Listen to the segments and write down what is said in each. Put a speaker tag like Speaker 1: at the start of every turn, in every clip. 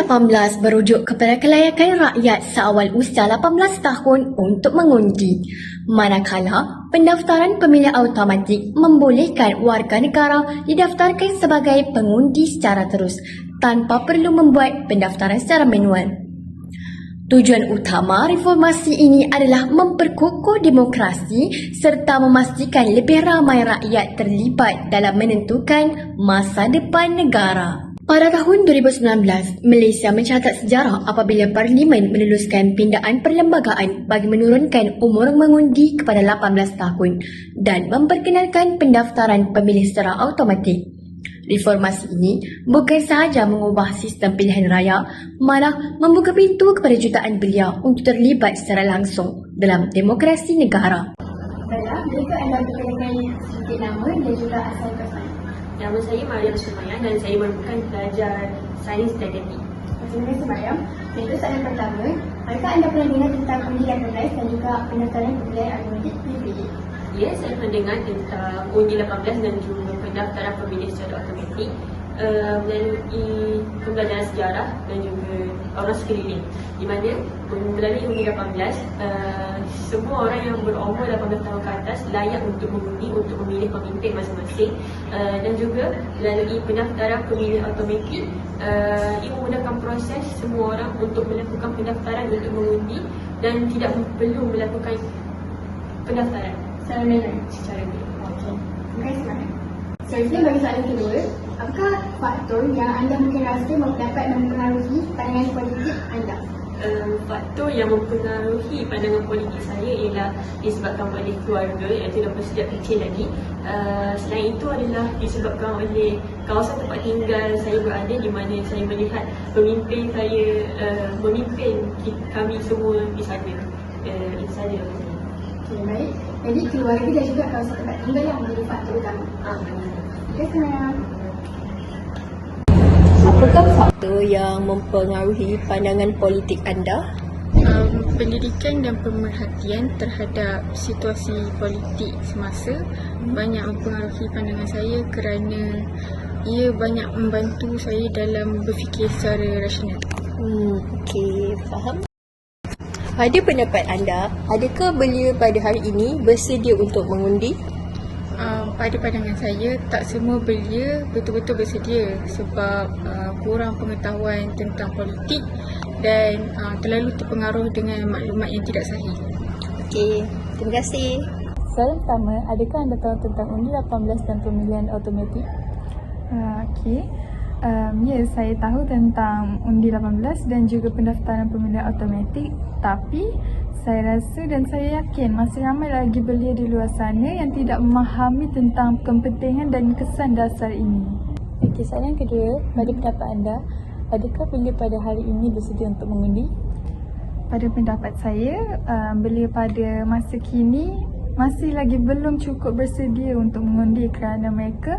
Speaker 1: 18 berujuk kepada kelayakan rakyat seawal usia 18 tahun untuk mengundi. Manakala pendaftaran pemilihan automatik membolehkan warga negara didaftarkan sebagai pengundi secara terus tanpa perlu membuat pendaftaran secara manual. Tujuan utama reformasi ini adalah memperkukuh demokrasi serta memastikan lebih ramai rakyat terlibat dalam menentukan masa depan negara. Pada tahun 2019, Malaysia mencatat sejarah apabila Parlimen meluluskan pindaan perlembagaan bagi menurunkan umur mengundi kepada 18 tahun dan memperkenalkan pendaftaran pemilih secara automatik. Reformasi ini bukan sahaja mengubah sistem pilihan raya, malah membuka pintu kepada jutaan belia untuk terlibat secara langsung dalam demokrasi negara. Baiklah, mereka anda berkenalkan sedikit nama dan juga asal kesan.
Speaker 2: Nama saya Mariam Sumaya dan saya merupakan pelajar sains dan.
Speaker 1: Terima kasih Mariam. Jadi soalan pertama, adakah anda pernah dengar tentang pemilihan PPS dan juga pendaftaran pemilihan automatik PPD?
Speaker 2: Ya, saya pernah dengar tentang undi 18 dan juga pendaftaran pemilih secara automatik melalui pembelajaran sejarah dan juga orang sekeliling. Di mana melalui undi 18, uh, semua orang yang berumur 18 tahun ke atas layak untuk mengundi untuk memilih pemimpin masing-masing uh, dan juga melalui pendaftaran pemilih automatik uh, ia memudahkan proses semua orang untuk melakukan pendaftaran untuk mengundi dan tidak perlu melakukan pendaftaran
Speaker 1: Secara manual.
Speaker 2: secara manual.
Speaker 1: Okey. Terima kasih. Seterusnya bagi soalan kedua, apakah faktor yang anda mungkin rasa dapat mempengaruhi pandangan politik anda?
Speaker 2: Um, faktor yang mempengaruhi pandangan politik saya ialah disebabkan oleh keluarga iaitu daripada sejak kecil lagi. Uh, selain itu adalah disebabkan oleh kawasan tempat tinggal saya berada di mana saya melihat pemimpin saya uh, memimpin kami semua di sana. Uh, itu saja.
Speaker 1: Okey, baik. Jadi keluarga dan juga kawasan tempat tinggal yang menjadi faktor utama.
Speaker 2: Ah,
Speaker 1: kasih Mariam.
Speaker 3: Apakah faktor yang mempengaruhi pandangan politik anda?
Speaker 4: um, pendidikan dan pemerhatian terhadap situasi politik semasa banyak mempengaruhi pandangan saya kerana ia banyak membantu saya dalam berfikir secara rasional.
Speaker 3: Hmm, okey, faham. Pada pendapat anda, adakah belia pada hari ini bersedia untuk mengundi?
Speaker 4: Um, pada pandangan saya, tak semua belia betul-betul bersedia sebab uh, kurang pengetahuan tentang politik dan uh, terlalu terpengaruh dengan maklumat yang tidak sahih.
Speaker 3: Okey, terima kasih.
Speaker 5: Soalan pertama, adakah anda tahu tentang undi 18 dan pemilihan automatik? Uh, Okey. Um, ya, saya tahu tentang undi 18 dan juga pendaftaran pemilihan automatik tapi saya rasa dan saya yakin masih ramai lagi belia di luar sana yang tidak memahami tentang kepentingan dan kesan dasar ini. Okey, soalan kedua, pada pendapat anda, adakah belia pada hari ini bersedia untuk mengundi? Pada pendapat saya, uh, belia pada masa kini masih lagi belum cukup bersedia untuk mengundi kerana mereka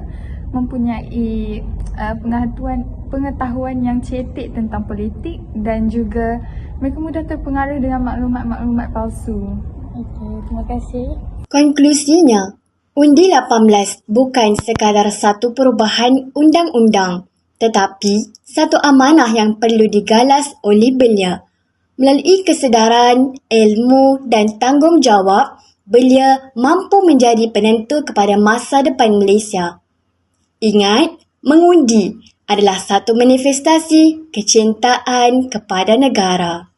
Speaker 5: mempunyai uh, pengetahuan pengetahuan yang cetek tentang politik dan juga mereka mudah terpengaruh dengan maklumat-maklumat palsu. Okey, terima kasih.
Speaker 1: Konklusinya, undi 18 bukan sekadar satu perubahan undang-undang tetapi satu amanah yang perlu digalas oleh belia. Melalui kesedaran, ilmu dan tanggungjawab, belia mampu menjadi penentu kepada masa depan Malaysia. Ingat, mengundi adalah satu manifestasi kecintaan kepada negara.